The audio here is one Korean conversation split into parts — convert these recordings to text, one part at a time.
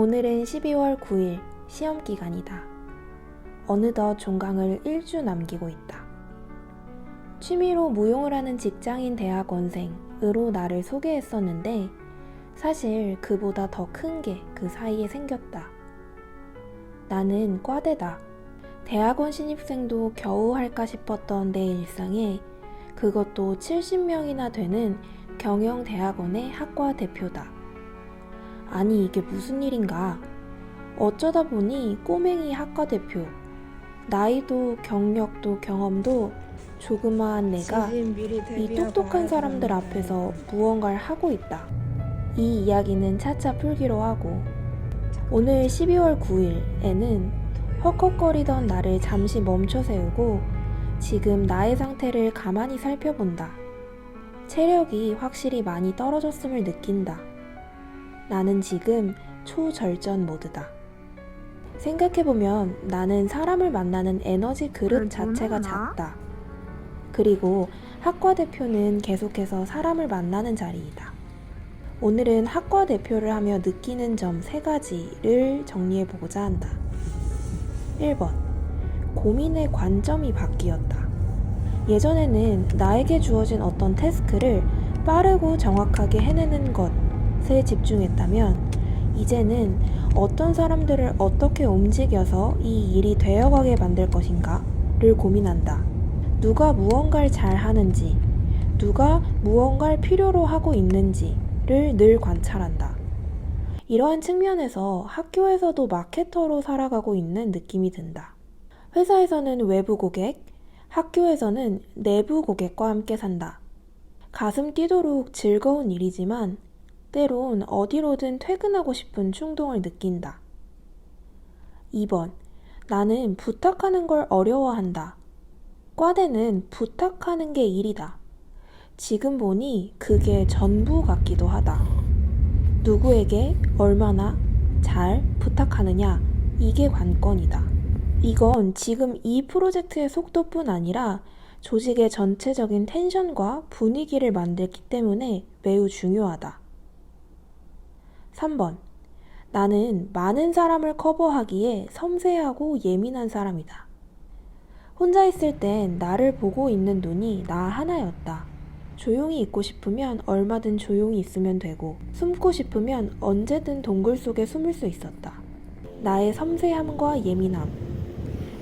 오늘은 12월 9일 시험 기간이다. 어느덧 종강을 1주 남기고 있다. 취미로 무용을 하는 직장인 대학원생으로 나를 소개했었는데 사실 그보다 더 큰 게 그 사이에 생겼다. 나는 과대다. 대학원 신입생도 겨우 할까 싶었던 내 일상에 그것도 70명이나 되는 경영대학원의 학과 대표다. 아니, 이게 무슨 일인가? 어쩌다 보니 꼬맹이 학과 대표. 나이도 경력도 경험도 조그마한 내가 이 똑똑한 사람들 앞에서 무언가를 하고 있다. 이 이야기는 차차 풀기로 하고 오늘 12월 9일에는 헉헉거리던 나를 잠시 멈춰 세우고 지금 나의 상태를 가만히 살펴본다. 체력이 확실히 많이 떨어졌음을 느낀다. 나는 지금 초절전 모드다. 생각해보면 나는 사람을 만나는 에너지 그릇 자체가 작다. 그리고 학과 대표는 계속해서 사람을 만나는 자리이다. 오늘은 학과 대표를 하며 느끼는 점 세 가지를 정리해 보고자 한다. 1번. 고민의 관점이 바뀌었다. 예전에는 나에게 주어진 어떤 태스크를 빠르고 정확하게 해내는 것 에 집중했다면, 이제는 어떤 사람들을 어떻게 움직여서 이 일이 되어가게 만들 것인가를 고민한다. 누가 무언가를 잘 하는지, 누가 무언가를 필요로 하고 있는지를 늘 관찰한다. 이러한 측면에서 학교에서도 마케터로 살아가고 있는 느낌이 든다. 회사에서는 외부 고객, 학교에서는 내부 고객과 함께 산다. 가슴 뛰도록 즐거운 일이지만 때론 어디로든 퇴근하고 싶은 충동을 느낀다. 2번. 나는 부탁하는 걸 어려워한다. 과대는 부탁하는 게 일이다. 지금 보니 그게 전부 같기도 하다. 누구에게 얼마나 잘 부탁하느냐, 이게 관건이다. 이건 지금 이 프로젝트의 속도뿐 아니라 조직의 전체적인 텐션과 분위기를 만들기 때문에 매우 중요하다. 3번. 나는 많은 사람을 커버하기에 섬세하고 예민한 사람이다. 혼자 있을 땐 나를 보고 있는 눈이 나 하나였다. 조용히 있고 싶으면 얼마든 조용히 있으면 되고, 숨고 싶으면 언제든 동굴 속에 숨을 수 있었다. 나의 섬세함과 예민함,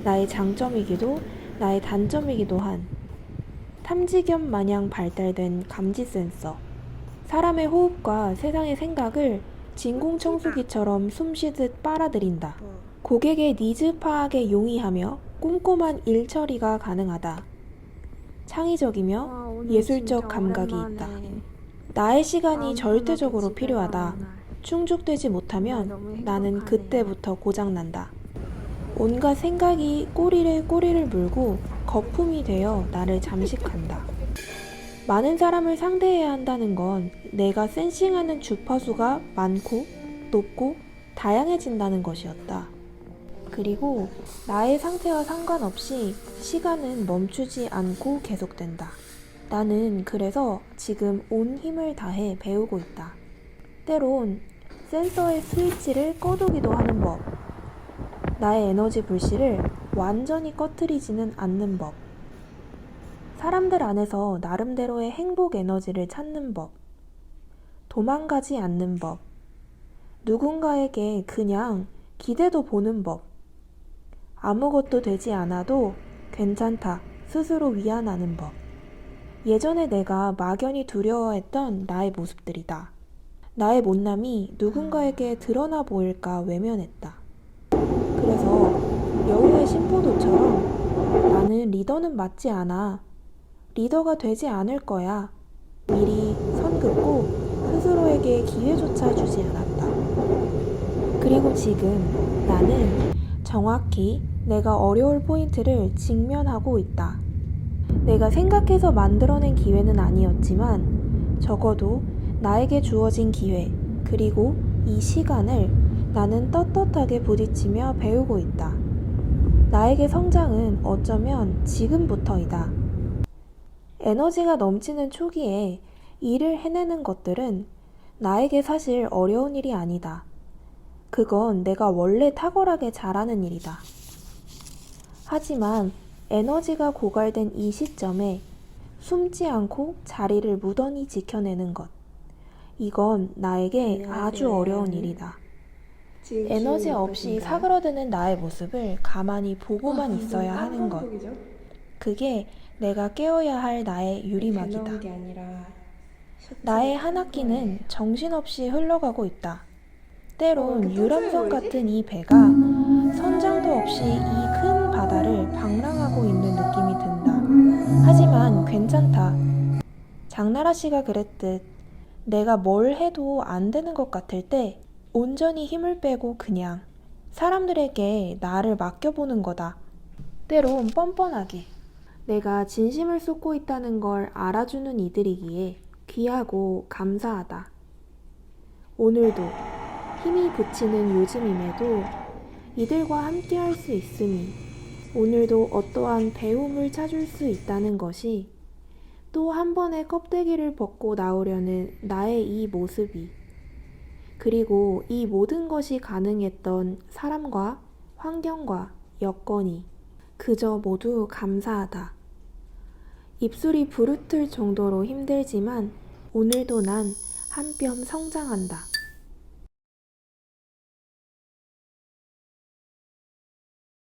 나의 장점이기도 나의 단점이기도 한 탐지견 마냥 발달된 감지 센서, 사람의 호흡과 세상의 생각을 진공청소기처럼 숨쉬듯 빨아들인다. 고객의 니즈 파악에 용이하며 꼼꼼한 일 처리가 가능하다. 창의적이며 예술적 감각이 있다. 나의 시간이 절대적으로 필요하다. 충족되지 못하면 나는 그때부터 고장난다. 온갖 생각이 꼬리를 꼬리를 물고 거품이 되어 나를 잠식한다. 많은 사람을 상대해야 한다는 건 내가 센싱하는 주파수가 많고 높고 다양해진다는 것이었다. 그리고 나의 상태와 상관없이 시간은 멈추지 않고 계속된다. 나는 그래서 지금 온 힘을 다해 배우고 있다. 때론 센서의 스위치를 꺼두기도 하는 법. 나의 에너지 불씨를 완전히 꺼트리지는 않는 법. 사람들 안에서 나름대로의 행복 에너지를 찾는 법. 도망가지 않는 법. 누군가에게 그냥 기대도 보는 법. 아무것도 되지 않아도 괜찮다 스스로 위안하는 법. 예전에 내가 막연히 두려워했던 나의 모습들이다. 나의 못남이 누군가에게 드러나 보일까 외면했다. 그래서 여우의 심포도처럼 나는 리더는 맞지 않아. 리더가 되지 않을 거야. 미리 선 긋고 스스로에게 기회조차 주지 않았다. 그리고 지금 나는 정확히 내가 어려울 포인트를 직면하고 있다. 내가 생각해서 만들어낸 기회는 아니었지만 적어도 나에게 주어진 기회, 그리고 이 시간을 나는 떳떳하게 부딪히며 배우고 있다. 나에게 성장은 어쩌면 지금부터이다. 에너지가 넘치는 초기에 일을 해내는 것들은 나에게 사실 어려운 일이 아니다. 그건 내가 원래 탁월하게 잘하는 일이다. 하지만 에너지가 고갈된 이 시점에 숨지 않고 자리를 무던히 지켜내는 것. 이건 나에게 아주 안녕하세요. 어려운 일이다. 에너지 없이? 사그러드는 나의 모습을 가만히 보고만 아, 있어야 하는 것. 그게 내가 깨어야 할 나의 유리막이다. 나의 한 학기는 정신없이 흘러가고 있다. 때론 이렇게 유람선 똥줄이 같은 이 배가 선장도 없이 이 큰 바다를 방랑하고 있는 느낌이 든다. 하지만 괜찮다. 장나라 씨가 그랬듯 내가 뭘 해도 안 되는 것 같을 때 온전히 힘을 빼고 그냥 사람들에게 나를 맡겨보는 거다. 때론 뻔뻔하게 내가 진심을 쏟고 있다는 걸 알아주는 이들이기에 귀하고 감사하다. 오늘도 힘이 붙이는 요즘임에도 이들과 함께 할 수 있으니 오늘도 어떠한 배움을 찾을 수 있다는 것이 또 한 번의 껍데기를 벗고 나오려는 나의 이 모습이 그리고 이 모든 것이 가능했던 사람과 환경과 여건이 그저 모두 감사하다. 입술이 부르틀 정도로 힘들지만 오늘도 난 한 뼘 성장한다.